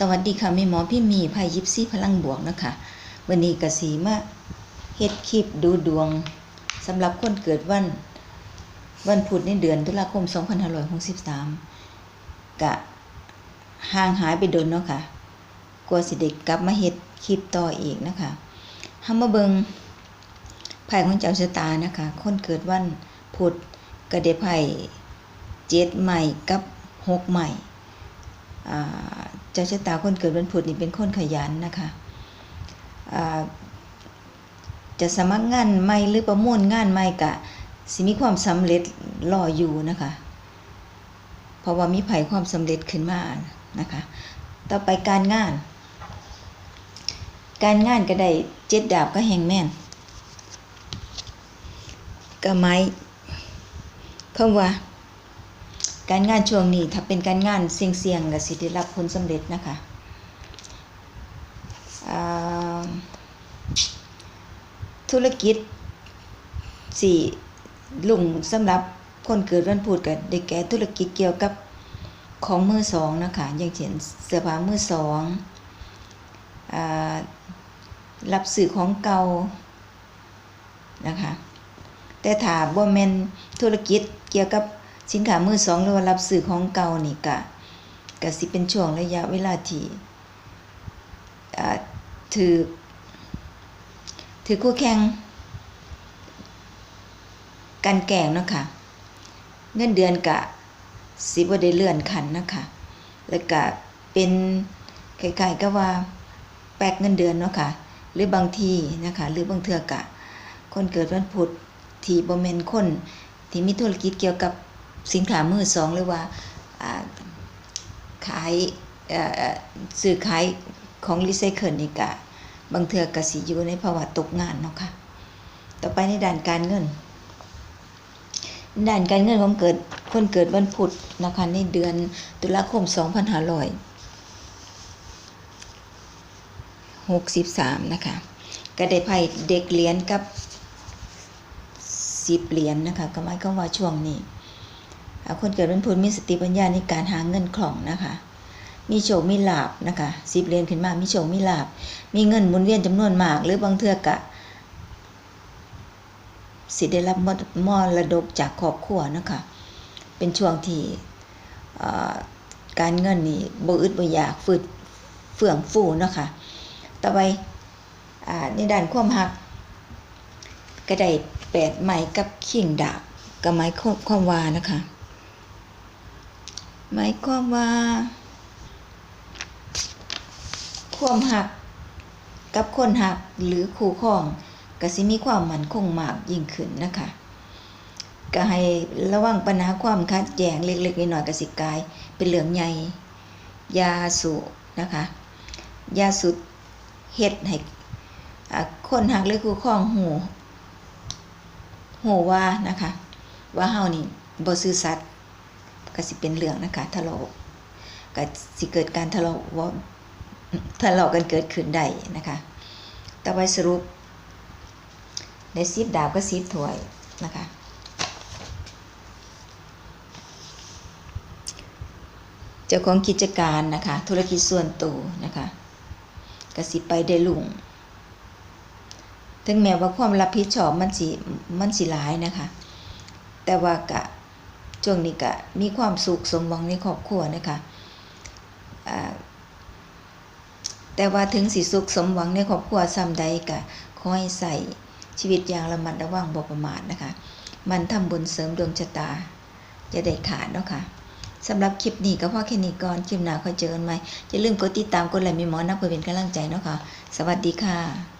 สวัสดีค่ะแม่หมอพี่มีไพ่ยิปซี่พลังบวกนะคะวันนี้กสีมาเฮ็ดคลิปดูดวงสำหรับคนเกิดวัน วันพุธในเดือนตุลาคม 2563กะห่างหายไปโดนเนาะค่ะกลัวสิเด็กกลับมาเฮ็ดคลิปต่ออีกนะคะเฮามาเบิงไพ่ของเจ้าชะตานะคะ คนเกิดวันพุธก็ได้ไพ่เจ็ดใหม่กับหกใหม่อ่า เจ้าชะตาคนเกิดวันพุธนี่เป็นคนขยันนะคะจะสมัครงานใหม่หรือประมูลงานใหม่กะสิมีความสำเร็จรออยู่นะคะ เพราะว่ามีไผความสำเร็จขึ้นมานะคะ ต่อไปการงาน การงานก็ได้เจ็ดดาบก็แหงแม่นก็ไม้คำว่า การงานช่วงนี้ถ้าเป็นการงานเสี่ยงๆก็สิได้รับผลสำเร็จนะคะธุรกิจสี่ลุงสำหรับคนเกิดวันพุธก็ได้แก่ธุรกิจเกี่ยวกับของมือสองนะคะอย่างเช่นเสื้อผ้ามือสองอรับสื่อของเก่านะคะแต่ถ้าบ่แมนธุรกิจเกี่ยวกับ สินค้ามือสองหรือว่ารับซื้อของเก่านี่ก็ก็สิเป็นช่วงระยะเวลาที่ถือถือคู่แข่งกันแก่งเนาะค่ะเงินเดือนกะสิบ่ได้เลื่อนขันนะคะแล้วก็เป็นคล้ายๆกับว่าแปลกเงินเดือนเนาะค่ะหรือบางทีนะคะหรือบางเทือกะคนเกิดวันพุธที่บ่แม่นคนที่มีธุรกิจเกี่ยวกับ สินค้ามือสองหรือว่าขายเอ่อขายของรีไซเคิลนี่กะบางเทือกสิอยู่ในภาวะตกงานเนาะค่ะ ต่อไปในด้านการเงิน ด้านการเงินของเกิดคนเกิดวันพุธนะคะในเดือนตุลาคม 2563 นะคะก็ได้ไพ่เด็กเหรียญกับสิบเหรียญนะคะก็หมายความว่าช่วงนี้ คนเกิดวันพุธมีสติปัญญาในการหาเงินคล่องนะคะ มีโชคมีลาบนะคะสิบเรียญขึ้นมา มีโชคมีลาบ มีเงินหมุนเวียนจำนวนมาก หรือบางเทื่อกะสิได้รับมรมรดกจากครอบครัวนะคะ เป็นช่วงที่การเงินนี่บ่อึดบ่อยากฟืดเฟื่องฟูนะคะต่อไปอในด้านความรักก็ได้แปดไม้กับขิงดาบกับไม้ความวานะคะ หมายความว่าความหักกับคนหักหรือคู่ครองก็สิมีความมั่นคงมากยิ่งขึ้นนะคะก็ให้ระวังปัญหาความขัดแย้งเล็กๆน้อยๆกับสิกาย เป็นเรื่องใหญ่ยาสูนะคะยาสุดเฮ็ดให้คนหักหรือคู่ครองหูโหว่านะคะ ว่าเฮานี่บ่ซื่อสัตย์ ก็สิเป็นเรื่องนะคะทะเลาะก็สิเกิดการทะเลาะว่าทะเลาะกันเกิดขึ้นได้นะคะต่อไปสรุปในซีบดาบก็ซีบถวยนะคะเจ้าของกิจการนะคะ ธุรกิจส่วนตัวนะคะก็สิไปได้ลุงถึงแม้ว่าความรับผิดชอบมันสิมันสิหลายนะคะ แต่ว่ากะ ช่วงนี้กะมีความสุขสมหวังในครอบครัวนะคะแต่ว่าถึงสิสุขสมหวังในครอบครัวซ้ำใดกะขอให้ใส่ชีวิตอย่างระมัดระวังบ่ประมาทนะคะ มันทำบุญเสริมดวงชะตาจะได้ขาดเนาะค่ะสำหรับคลิปนี้ก็พอแค่นี้ก่อนคลิปหน้าค่อยเจอกันใหม่อย่าลืมกดติดตามกดไลค์มีหมอนะเพื่อเป็นกำลังใจเนาะค่ะ สวัสดีค่ะ